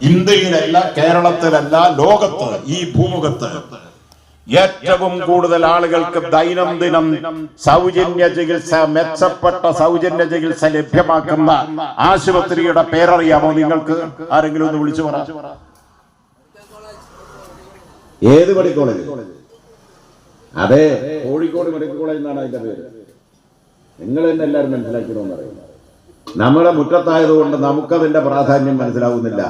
ഇന്ത്യയിലല്ല കേരളത്തിലല്ല ലോകത്ത് ഈ ഭൂമുഖത്ത് ഏറ്റവും കൂടുതൽ ആളുകൾക്ക് ദൈനംദിനം സൗജന്യ ചികിത്സ മെച്ചപ്പെട്ട സൗജന്യ ചികിത്സ ലഭ്യമാക്കുന്ന ആശുപത്രിയുടെ പേരറിയാമോ നിങ്ങൾക്ക്? ആരെങ്കിലും ഒന്ന് വിളിച്ചു പറ. ഏത് മെഡിക്കൽ കോളേജ്? അതെ കോഴിക്കോട് മെഡിക്കൽ കോളേജ് എന്നാണ് അതിന്റെ പേര്. നിങ്ങൾ തന്നെ എല്ലാവരും മനസ്സിലാക്കണമെന്ന് അറിയുന്നത് നമ്മുടെ മുറ്റത്തായതുകൊണ്ട് നമുക്കതിന്റെ പ്രാധാന്യം മനസ്സിലാവുന്നില്ല.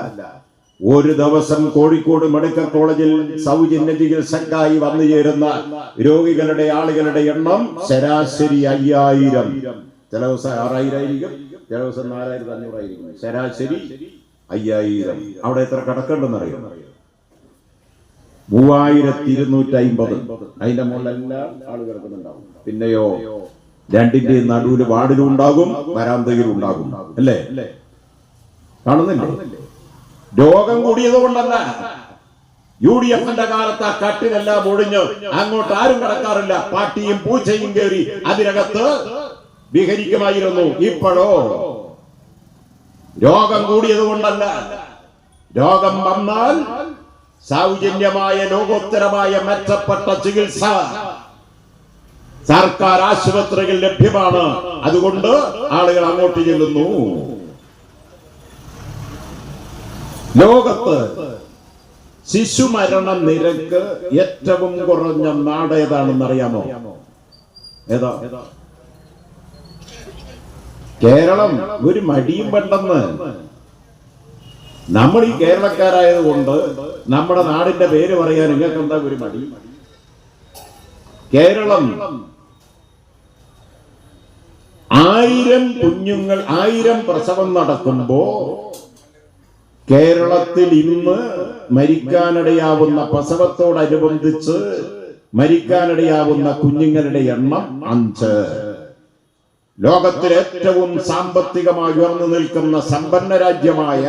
ഒരു ദിവസം കോഴിക്കോട് മെഡിക്കൽ കോളേജിൽ സൗജന്യ ചികിത്സക്കായി വന്നു ചേരുന്ന രോഗികളുടെ ആളുകളുടെ എണ്ണം ശരാശരി അയ്യായിരം. ചില ദിവസം ആറായിരം ആയിരിക്കും ചില ദിവസം നാലായിരത്തി അഞ്ഞൂറായിരിക്കും ശരാശരി അയ്യായിരം. അവിടെ എത്ര കിടക്കണ്ടെന്ന് അറിയാം മൂവായിരത്തി ഇരുന്നൂറ്റി അമ്പത് അതിന്റെ മുകളിലെല്ലാം ആൾ കിടക്കുന്നുണ്ടാവും. പിന്നെയോ രണ്ടിന്റെ നടുവിൽ വാടിലും ഉണ്ടാകും വരാന്തയിലും ഉണ്ടാകും. അല്ലേ? കാണുന്നില്ലേ? രോഗം കൂടിയത് കൊണ്ടല്ല യു ഡി എഫിന്റെ കാലത്ത് ആ കട്ടിലെല്ലാം ഒഴിഞ്ഞ് അങ്ങോട്ട് ആരും കിടക്കാറില്ല. പാട്ടിയും പൂച്ചയും കയറി അതിനകത്ത് വിഹരിക്കുമായിരുന്നു. ഇപ്പോഴോ? രോഗം കൂടിയത് കൊണ്ടല്ല രോഗം വന്നാൽ സൗജന്യമായ ലോകോത്തരമായ മെച്ചപ്പെട്ട ചികിത്സ. സർക്കാർ ആശുപത്രികൾ ലഭ്യമാണ്. അതുകൊണ്ട് ആളുകൾ അങ്ങോട്ട് ചെല്ലുന്നു. ലോകത്ത് ശിശുമരണ നിരക്ക് ഏറ്റവും കുറഞ്ഞ നാട് ഏതാണെന്ന് അറിയാമോ ഏതാ? കേരളം ഒരു മടിയും പണ്ടെന്ന് നമ്മൾ ഈ കേരളക്കാരായത് കൊണ്ട് നമ്മുടെ നാടിന്റെ പേര് പറയാൻ നിങ്ങൾക്ക് എന്താ ഒരു മടി? കേരളം. ആയിരം കുഞ്ഞുങ്ങൾ ആയിരം പ്രസവം നടക്കുമ്പോ കേരളത്തിൽ ഇന്ന് മരിക്കാനിടയാവുന്ന പ്രസവത്തോടനുബന്ധിച്ച് മരിക്കാനിടയാവുന്ന കുഞ്ഞുങ്ങളുടെ എണ്ണം അഞ്ച്. ലോകത്തിൽ ഏറ്റവും സാമ്പത്തികമായി ഉയർന്നു നിൽക്കുന്ന സമ്പന്ന രാജ്യമായ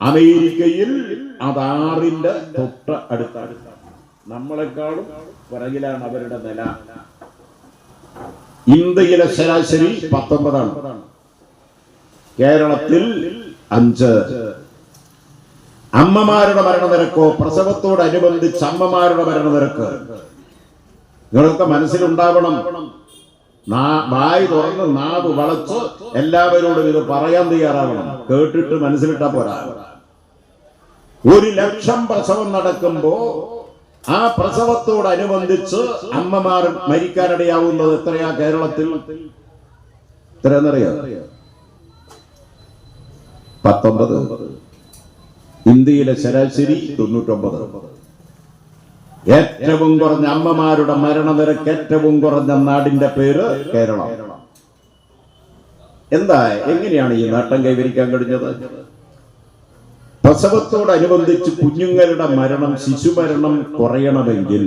അമേരിക്കയിൽ അതാറിന്റെ തൊട്ട് അടുത്താണ് നമ്മളെക്കാളും പിറകിലാണ് അവരുടെ നില. ഇന്ത്യയിലെ ശരാശരി പത്തൊമ്പതാണ്. കേരളത്തിൽ അഞ്ച്. അമ്മമാരുടെ മരണനിരക്കോ പ്രസവത്തോടനുബന്ധിച്ച് അമ്മമാരുടെ മരണനിരക്ക്. നിങ്ങളൊക്കെ മനസ്സിലുണ്ടാവണം. വായി തുറന്ന് നാവ് വളച്ച് എല്ലാവരോടും ഇത് പറയാൻ തയ്യാറാവണം. കേട്ടിട്ട് മനസ്സിലിട്ടാ പോരാ. ഒരു ലക്ഷം പ്രസവം നടക്കുമ്പോ ആ പ്രസവത്തോടനുബന്ധിച്ച് അമ്മമാർ മരിക്കാനിടയാവുന്നത് എത്രയാ കേരളത്തിൽ? എത്രയെന്നറിയോ പത്തൊമ്പത്. ഇന്ത്യയിലെ ശരാശരി തൊണ്ണൂറ്റൊമ്പത്. ഏറ്റവും കുറഞ്ഞ അമ്മമാരുടെ മരണനിരക്ക് ഏറ്റവും കുറഞ്ഞ നാടിന്റെ പേര് കേരളം. എന്താ എങ്ങനെയാണ് ഈ നേട്ടം കൈവരിക്കാൻ കഴിഞ്ഞത്? പ്രസവത്തോടനുബന്ധിച്ച് കുഞ്ഞുങ്ങളുടെ മരണം ശിശുമരണം കുറയണമെങ്കിൽ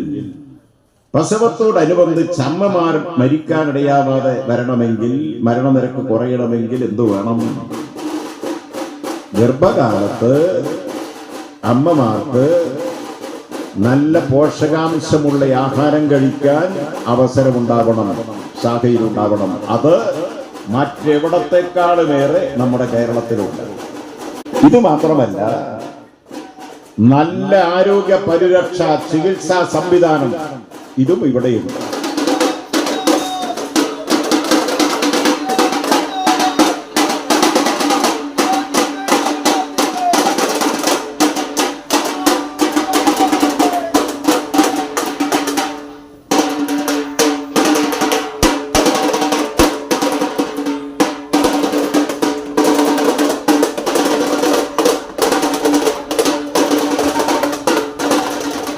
പ്രസവത്തോടനുബന്ധിച്ച് അമ്മമാർ മരിക്കാനിടയാവാതെ വരണമെങ്കിൽ മരണനിരക്ക് കുറയണമെങ്കിൽ എന്തു വേണം? ഗർഭകാലത്ത് അമ്മമാർക്ക് നല്ല പോഷകാംശമുള്ള ആഹാരം കഴിക്കാൻ അവസരമുണ്ടാവണം ശാഖയിലുണ്ടാവണം അത് മറ്റെവിടത്തെക്കാളുമേറെ നമ്മുടെ കേരളത്തിലുണ്ട്. ഇത് മാത്രമല്ല നല്ല ആരോഗ്യ പരിരക്ഷ ചികിത്സാ സംവിധാനം ഇതും ഇവിടെയുണ്ട്.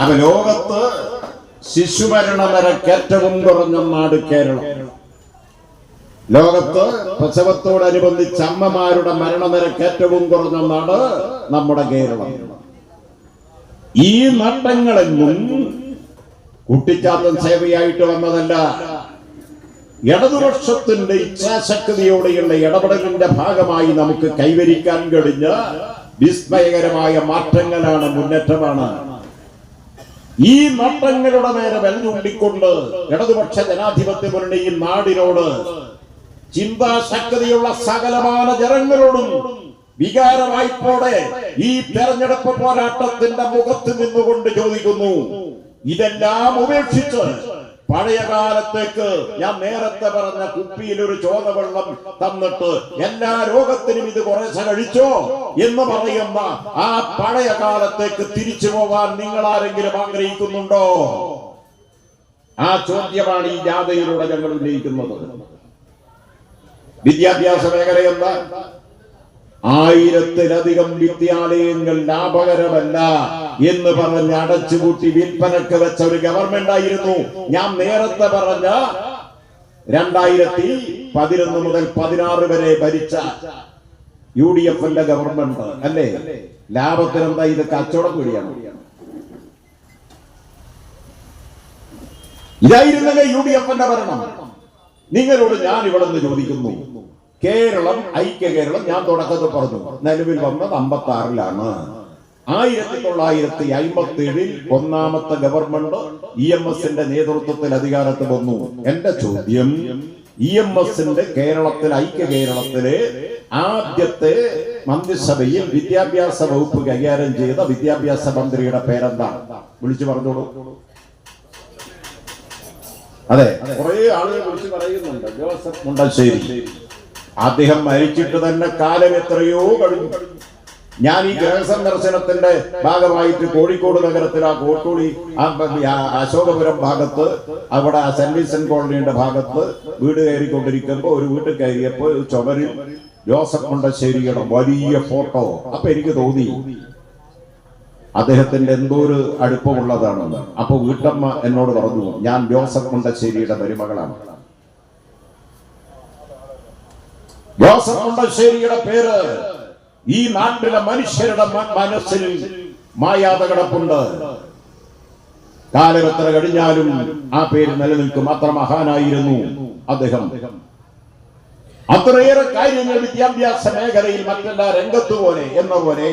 അപ്പൊ ലോകത്ത് ശിശുമരണ നിരക്ക് ഏറ്റവും കുറഞ്ഞ നാട് കേരളം. ലോകത്ത് പ്രസവത്തോടനുബന്ധിച്ച് അമ്മമാരുടെ മരണനിരക്ക് ഏറ്റവും കുറഞ്ഞ നാട് നമ്മുടെ കേരളം. ഈ നട്ടങ്ങളെന്നും കുട്ടിച്ചാത്തൻ സേവയായിട്ട് വന്നതല്ല. ഇടതുപക്ഷത്തിന്റെ ഇച്ഛാശക്തിയോടെയുള്ള ഇടപെടലിന്റെ ഭാഗമായി നമുക്ക് കൈവരിക്കാൻ കഴിഞ്ഞ വിസ്മയകരമായ മാറ്റങ്ങളാണ് മുന്നേറ്റമാണ്. ഈ നട്ടങ്ങളുടെ നേരെ വെല്ലുള്ളിക്കൊണ്ട് ഇടതുപക്ഷ ജനാധിപത്യ മുന്നണിയിൽ നാടിനോട് ചിന്താശക്തിയുള്ള സകലമാന ജനങ്ങളോടും വികാരവായ്പോടെ ഈ തെരഞ്ഞെടുപ്പ് പോരാട്ടത്തിന്റെ മുഖത്ത് നിന്നുകൊണ്ട് ചോദിക്കുന്നു. ഇതെല്ലാം ഉപേക്ഷിച്ച് പഴയ കാലത്തേക്ക് ഞാൻ നേരത്തെ പറഞ്ഞ കുപ്പിയിൽ ഒരു ചോദവെള്ളം തന്നിട്ട് എല്ലാ രോഗത്തിനും ഇത് കുറേശ്ശെ കഴിച്ചോ എന്ന് പറയുന്ന ആ പഴയ കാലത്തേക്ക് തിരിച്ചു പോകാൻ നിങ്ങൾ ആരെങ്കിലും ആഗ്രഹിക്കുന്നുണ്ടോ? ആ ചോദ്യമാണ് ഈ ജാഥയിലൂടെ ഞങ്ങൾ ഉന്നയിക്കുന്നത്. വിദ്യാഭ്യാസ മേഖലയെന്ന ആയിരത്തിലധികം വിദ്യാലയങ്ങൾ ലാഭകരമല്ല എന്ന് പറഞ്ഞ് അടച്ചുപൂട്ടി വിൽപ്പനക്ക് വെച്ച ഒരു ഗവൺമെന്റ് ആയിരുന്നു. ഞാൻ നേരത്തെ പറഞ്ഞ രണ്ടായിരത്തി പതിനൊന്ന് മുതൽ പതിനാറ് വരെ ഭരിച്ച യു ഡി എഫിന്റെ ഗവൺമെന്റ് അല്ലേ ലാഭത്തിനെന്താ ഇത് കച്ചവടം കൂടിയാണ്. ഇതായിരുന്നല്ലേ യു ഡി എഫിന്റെ ഭരണം? നിങ്ങളോട് ഞാൻ ഇവിടെ നിന്ന് ചോദിക്കുന്നു. കേരളം ഐക്യ കേരളം ഞാൻ തുടക്കത്തിൽ പറഞ്ഞു. നിലവിൽ വന്നത് അമ്പത്തി ആറിലാണ് ആയിരത്തി തൊള്ളായിരത്തി അമ്പത്തി ഏഴിൽ ഒന്നാമത്തെ ഗവൺമെന്റ് ഇ എം എസിന്റെ നേതൃത്വത്തിൽ അധികാരത്തിൽ വന്നു. എന്റെ ചോദ്യം ഇ എം എസിന്റെ കേരളത്തിൽ ഐക്യ കേരളത്തിലെ ആദ്യത്തെ മന്ത്രിസഭയിൽ വിദ്യാഭ്യാസ വകുപ്പ് കൈകാര്യം ചെയ്ത വിദ്യാഭ്യാസ മന്ത്രിയുടെ പേരെന്താണ് വിളിച്ചു പറഞ്ഞോളൂ. അതെ കുറെ ആളുകൾ വിളിച്ച് പറയുന്നുണ്ട്. ജോസഫ് മുണ്ടശ്ശേരി. അദ്ദേഹം മരിച്ചിട്ട് തന്നെ കാലം എത്രയോ കഴിഞ്ഞു. ഞാൻ ഈ ഗ്രഹസന്ദർശനത്തിന്റെ ഭാഗമായിട്ട് കോഴിക്കോട് നഗരത്തിൽ ആ കോട്ടൂളി അശോകപുരം ഭാഗത്ത് അവിടെ ആ സെന്റ് കോളനിയുടെ ഭാഗത്ത് വീട് കയറിക്കൊണ്ടിരിക്കുമ്പോ ഒരു വീട്ടിൽ കയറിയപ്പോ ഒരു ചുമരിൽ ജോസഫ് മുണ്ടശ്ശേരിയുടെ വലിയ ഫോട്ടോ. അപ്പൊ എനിക്ക് തോന്നി അദ്ദേഹത്തിന്റെ എന്തോ ഒരു അടുപ്പമുള്ളതാണെന്ന്. അപ്പൊ വീട്ടമ്മ എന്നോട് പറഞ്ഞു ഞാൻ ജോസഫ് മുണ്ടശ്ശേരിയുടെ മരുമകളാണ്. ജോസഫ് മുണ്ടശ്ശേരിയുടെ പേര്. ഈ നാട്ടിലെ മനുഷ്യരുടെ മനസ്സിൽ മായാത കിടപ്പുണ്ട്. കാലം എത്ര കഴിഞ്ഞാലും ആ പേര് നിലനിൽക്കും. അത്ര മഹാനായിരുന്നു അദ്ദേഹം. അത്രയേറെ കാര്യങ്ങൾ വിദ്യാഭ്യാസ മേഖലയിൽ മറ്റെല്ലാ രംഗത്ത് പോലെ എന്ന പോലെ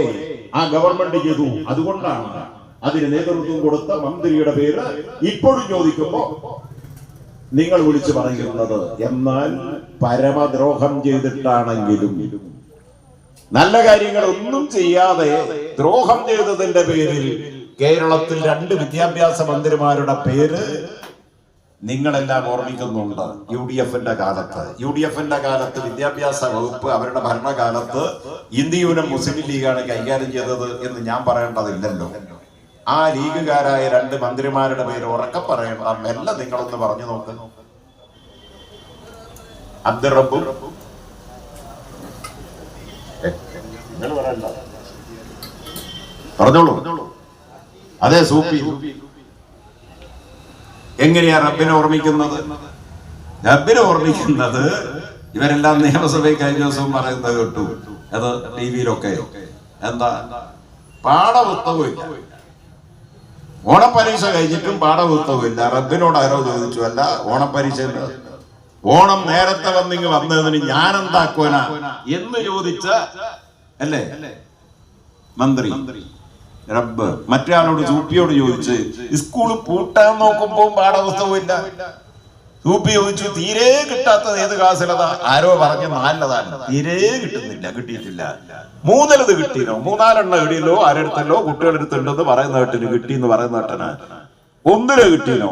ആ ഗവൺമെന്റ് ചെയ്തു. അതുകൊണ്ടാണ് അതിന് നേതൃത്വം കൊടുത്ത മന്ത്രിയുടെ പേര് ഇപ്പോഴും ചോദിക്കുമ്പോ നിങ്ങൾ വിളിച്ചു പറയുന്നത് എന്നാൽ പരമദ്രോഹം ചെയ്തിട്ടാണെങ്കിലും നല്ല കാര്യങ്ങൾ ഒന്നും ചെയ്യാതെ ദ്രോഹം ചെയ്തതിന്റെ പേരിൽ കേരളത്തിൽ രണ്ട് വിദ്യാഭ്യാസ മന്ത്രിമാരുടെ പേര് നിങ്ങളെല്ലാം ഓർമ്മിക്കുന്നുണ്ട്. യു ഡി എഫിന്റെ കാലത്ത്. യു ഡി എഫിന്റെ കാലത്ത് വിദ്യാഭ്യാസ വകുപ്പ് അവരുടെ ഭരണകാലത്ത് ഇന്ത്യയുടെ മുസ്ലിം ലീഗാണ് കൈകാര്യം ചെയ്തത് എന്ന് ഞാൻ പറയേണ്ടതില്ലല്ലോ. ആ ലീഗുകാരായ രണ്ട് മന്ത്രിമാരുടെ പേര് ഉറക്കെ പറയണം. മെല്ല നിങ്ങളൊന്ന് പറഞ്ഞു നോക്ക്. അബ്ദുറബും നിങ്ങൾ പറയണ്ട. പറഞ്ഞോളൂ. അതെ സൂപ്പി എങ്ങനെയാ റബ്ബിനെ ഓർമ്മിക്കുന്നത്? റബ്ബിനെ ഓർമ്മിക്കുന്നത് ഇവരെല്ലാം നിയമസഭയിൽ കഴിഞ്ഞ ദിവസം പറയുന്നത് കേട്ടു. അത് ടി വിയിലൊക്കെ എന്താ? പാഠപുസ്തകമില്ല ഓണപ്പരീക്ഷ കഴിഞ്ഞിട്ടും പാഠപുസ്തകമില്ല. റബ്ബിനോട് ആരോ ചോദിച്ചു അല്ല ഓണപ്പരീക്ഷ ഓണം നേരത്തെ വന്നിങ്ങ് വന്നതിന് ഞാൻ എന്താക്കുവന എന്ന് ചോദിച്ച അല്ലേ? മന്ത്രി. റബ്ബ് മറ്റൊരാളോട് സൂപ്പിയോട് ചോദിച്ച് സ്കൂൾ പൂട്ടാൻ നോക്കുമ്പോ പാഠപുസ്തകമില്ല ചോദിച്ചു തീരെ കിട്ടാത്തത് ഏത് കാസിലതാ ആരോ പറഞ്ഞ് നാലതാണ് തീരെ കിട്ടുന്നില്ല കിട്ടിയിട്ടില്ല. മൂന്നിലത് കിട്ടിയില്ല മൂന്നാലെണ്ണ കിട്ടിയല്ലോ ആരെടുത്തല്ലോ കുട്ടികളെടുത്തുണ്ടെന്ന് പറയുന്ന കേട്ടിന് കിട്ടി എന്ന് പറയുന്ന കേട്ടന്. ഒന്നിൽ കിട്ടിയോ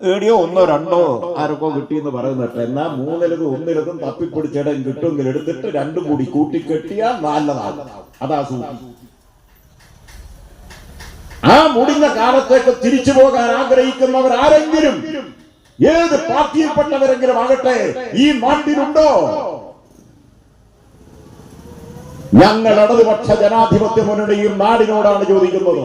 എടിയോ ഒന്നോ രണ്ടോ ആരൊക്കെ കിട്ടിയെന്ന് പറയുന്ന കേട്ടോ എന്നാ മൂന്നിലതും ഒന്നിലതും തപ്പിപ്പിടിച്ചിടം കിട്ടുമെങ്കിൽ എടുത്തിട്ട് രണ്ടും കൂടി കെട്ടിയ നല്ലതാണ്. അതാ സൂചി. ആ മുടിഞ്ഞ കാലത്തേക്ക് തിരിച്ചു പോകാൻ ആഗ്രഹിക്കുന്നവർ ആരെങ്കിലും ഏത് പാർട്ടിയിൽപ്പെട്ടവരെങ്കിലും ആകട്ടെ ഈ നാട്ടിലുണ്ടോ? ഞങ്ങൾ ഇടതുപക്ഷ ജനാധിപത്യ മുന്നണിയും നാടിനോടാണ് ചോദിക്കുന്നത്.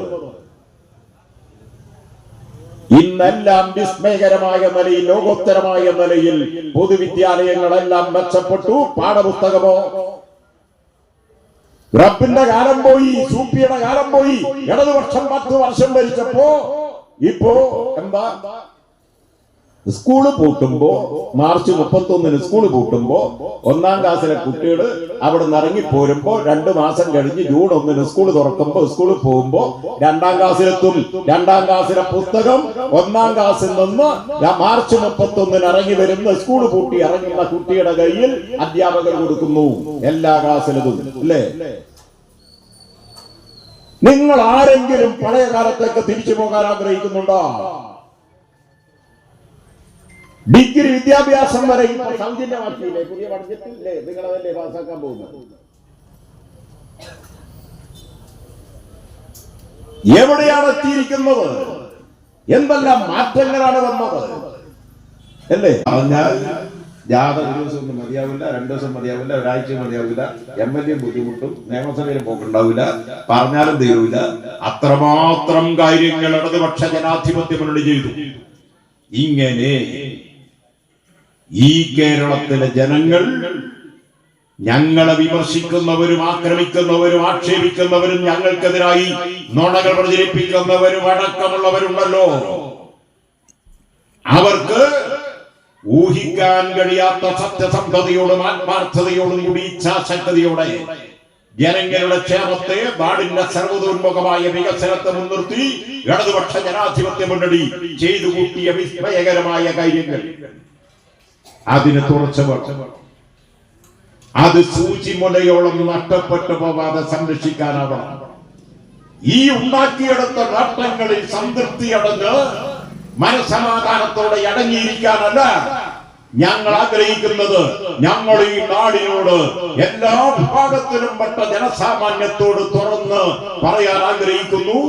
ഇന്നെല്ലാം വിസ്മയകരമായ നിലയിൽ ലോകോത്തരമായ നിലയിൽ പൊതുവിദ്യാലയങ്ങളെല്ലാം മെച്ചപ്പെട്ടു. പാഠപുസ്തകമോ? റബ്ബിന്റെ കാലം പോയി സൂപ്പിയുടെ കാലം പോയി. ഇടതുപക്ഷം പത്ത് വർഷം ഭരിച്ചപ്പോ ഇപ്പോ എന്താ? സ്കൂൾ പൂട്ടുമ്പോ മാർച്ച് മുപ്പത്തൊന്നിന് സ്കൂൾ പൂട്ടുമ്പോ ഒന്നാം ക്ലാസ്സിലെ കുട്ടികൾ അവിടെ നിന്ന് ഇറങ്ങി പോരുമ്പോ രണ്ടു മാസം കഴിഞ്ഞ് ജൂൺ ഒന്നിന് സ്കൂൾ തുറക്കുമ്പോ സ്കൂളിൽ പോകുമ്പോ രണ്ടാം ക്ലാസ്സിലെത്തും രണ്ടാം ക്ലാസ്സിലെ പുസ്തകം ഒന്നാം ക്ലാസ്സിൽ നിന്ന് മാർച്ച് മാർച്ച് മുപ്പത്തൊന്നിന് ഇറങ്ങി വരുന്ന സ്കൂൾ പൂട്ടി ഇറങ്ങുന്ന കുട്ടിയുടെ കയ്യിൽ അധ്യാപകർ കൊടുക്കുന്നു. എല്ലാ ക്ലാസ്സിലും അല്ലേ? നിങ്ങൾ ആരെങ്കിലും പഴയ കാലത്തേക്ക് തിരിച്ചു പോകാൻ ആഗ്രഹിക്കുന്നുണ്ടോ? ഡിഗ്രി വിദ്യാഭ്യാസം വരെ ഇപ്പോൾ സൗജന്യമാക്കിയില്ലേ പുതിയ ബഡ്ജറ്റില്ലേ? നിങ്ങൾ അതല്ലേ പാസ്സാക്കാൻ പോകുന്നത്? എവിടെയാണ് എത്തിയിരിക്കുന്നത്? എന്തെല്ലാം മാറ്റങ്ങളാണ് വന്നത്? അല്ലേ? പറഞ്ഞാൽ ജാഥ ഒരു ദിവസം ഒന്നും മതിയാവില്ല രണ്ടു ദിവസം മതിയാവില്ല ഒരാഴ്ച മതിയാവില്ല. എം എൽ എ ബുദ്ധിമുട്ടും നിയമസഭയിലും പോക്കുണ്ടാവില്ല. പറഞ്ഞാലും തീരൂല. അത്രമാത്രം കാര്യങ്ങൾ ഇടതുപക്ഷ ജനാധിപത്യം മുന്നണി ചെയ്തു. ഇങ്ങനെ ഈ കേരളത്തിലെ ജനങ്ങൾ ഞങ്ങളെ വിമർശിക്കുന്നവരും ആക്രമിക്കുന്നവരും ആക്ഷേപിക്കുന്നവരും ഞങ്ങൾക്കെതിരായി നുണകൾ പ്രചരിപ്പിക്കുന്നവരും അടക്കമുള്ളവരുണ്ടല്ലോ. അവർക്ക് ഊഹിക്കാൻ കഴിയാത്ത സത്യസന്ധതയോടും ആത്മാർത്ഥതയോടും കൂടി ഇച്ഛാശക്തിയോടെ ജനങ്ങളുടെ ക്ഷേമത്തെ നാടിന്റെ സർവതോന്മുഖമായ വികസനത്തെ മുൻനിർത്തി ഇടതുപക്ഷ ജനാധിപത്യ മുന്നണി ചെയ്തു കൂട്ടിയ വിസ്മയകരമായ കാര്യങ്ങൾ. അതിന് തുറച്ചവർ അത് സൂചിമുലയോളം നഷ്ടപ്പെട്ടു പോവാതെ സംരക്ഷിക്കാനാവണം. ഈ ഉണ്ടാക്കിയെടുത്ത നേട്ടങ്ങളിൽ സംതൃപ്തി അടഞ്ഞ് മനസമാധാനത്തോടെ അടങ്ങിയിരിക്കാനല്ല ഞങ്ങൾ ആഗ്രഹിക്കുന്നത്. ഞങ്ങൾ ഈ നാടിനോട് എല്ലാ ഭാഗത്തിലും പെട്ട ജനസാമാന്യത്തോട് തുറന്ന് പറയാൻ ആഗ്രഹിക്കുന്നു.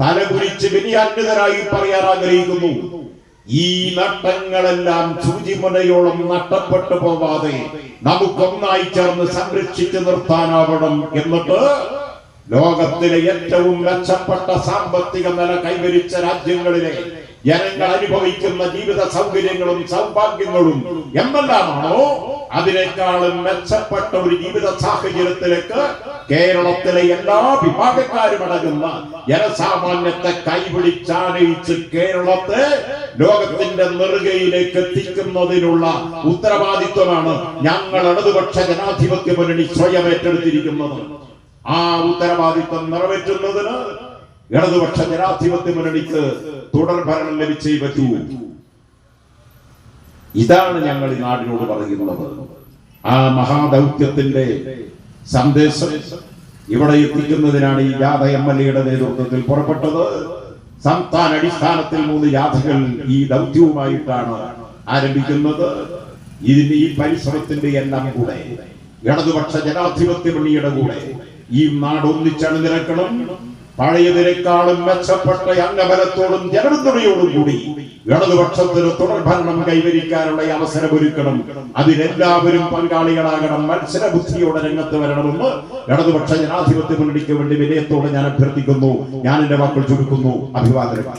തലകുരിച്ച് ബലിയാന്വിതരായി പറയാൻ ആഗ്രഹിക്കുന്നു. ഈ നട്ടങ്ങളെല്ലാം സൂചിമുനയോളം നഷ്ടപ്പെട്ടു പോവാതെ നമുക്കൊന്നായി ചേർന്ന് സംരക്ഷിച്ചു നിർത്താനാവണം എന്നിട്ട് ലോകത്തിലെ ഏറ്റവും മെച്ചപ്പെട്ട സാമ്പത്തിക നില കൈവരിച്ച രാജ്യങ്ങളിലെ ജനങ്ങൾ അനുഭവിക്കുന്ന ജീവിത സൗകര്യങ്ങളും സൗഭാഗ്യങ്ങളും എന്തെല്ലാമാണോ അതിനേക്കാളും മെച്ചപ്പെട്ട ഒരു ജീവിത സാഹചര്യത്തിലേക്ക് കേരളത്തിലെ എല്ലാ വിഭാഗക്കാരും അടങ്ങുന്ന ജനസാമാന്യത്തെ കൈപിടിച്ചാനയിച്ച് കേരളത്തെ ലോകത്തിന്റെ നെറുകയിലേക്ക് എത്തിക്കുന്നതിനുള്ള ഉത്തരവാദിത്വമാണ് ഞങ്ങൾ ഇടതുപക്ഷ ജനാധിപത്യ മുന്നണി സ്വയം ഏറ്റെടുത്തിരിക്കുന്നത്. ആ ഉത്തരവാദിത്വം നിറവേറ്റുന്നതിന് ഇടതുപക്ഷ ജനാധിപത്യ മുന്നണിക്ക് തുടർ ഭരണം ലഭിച്ചേ പറ്റൂ. ഇതാണ് ഞങ്ങൾ ഈ നാടിനോട് പറയുന്നത്. ആ മഹാദൗത്യത്തിന്റെ സന്ദേശം ഇവിടെ എത്തിക്കുന്നതിനാണ് ഈ ജാഥ എം എൽ എയുടെ നേതൃത്വത്തിൽ പുറപ്പെട്ടത്. സംസ്ഥാന അടിസ്ഥാനത്തിൽ മൂന്ന് ജാഥകൾ ഈ ദൗത്യവുമായിട്ടാണ് ആരംഭിക്കുന്നത്. ഇതിന് ഈ പരിശ്രമത്തിന്റെ എല്ലാം കൂടെ ഇടതുപക്ഷ ജനാധിപത്യ മുന്നിയുടെ കൂടെ ഈ നാട് ഒന്നിച്ചണിനിരക്കണം പഴയതിനേക്കാളും മെച്ചപ്പെട്ട അംഗബലത്തോടും ജനപിന്തുണയോടും കൂടി ഇടതുപക്ഷത്തിന് തുടർ ഭരണം കൈവരിക്കാനുള്ള അവസരമൊരുക്കണം അതിനെല്ലാവരും പങ്കാളികളാകണം. മത്സര ബുദ്ധിയോടെ രംഗത്ത് വരണമെന്ന് ഇടതുപക്ഷ ജനാധിപത്യ മുന്നണിക്ക് വേണ്ടി വിനയത്തോടെ ഞാൻ അഭ്യർത്ഥിക്കുന്നു. ഞാൻ എന്റെ വാക്കുകൾ ചുരുക്കുന്നു. അഭിവാദനം.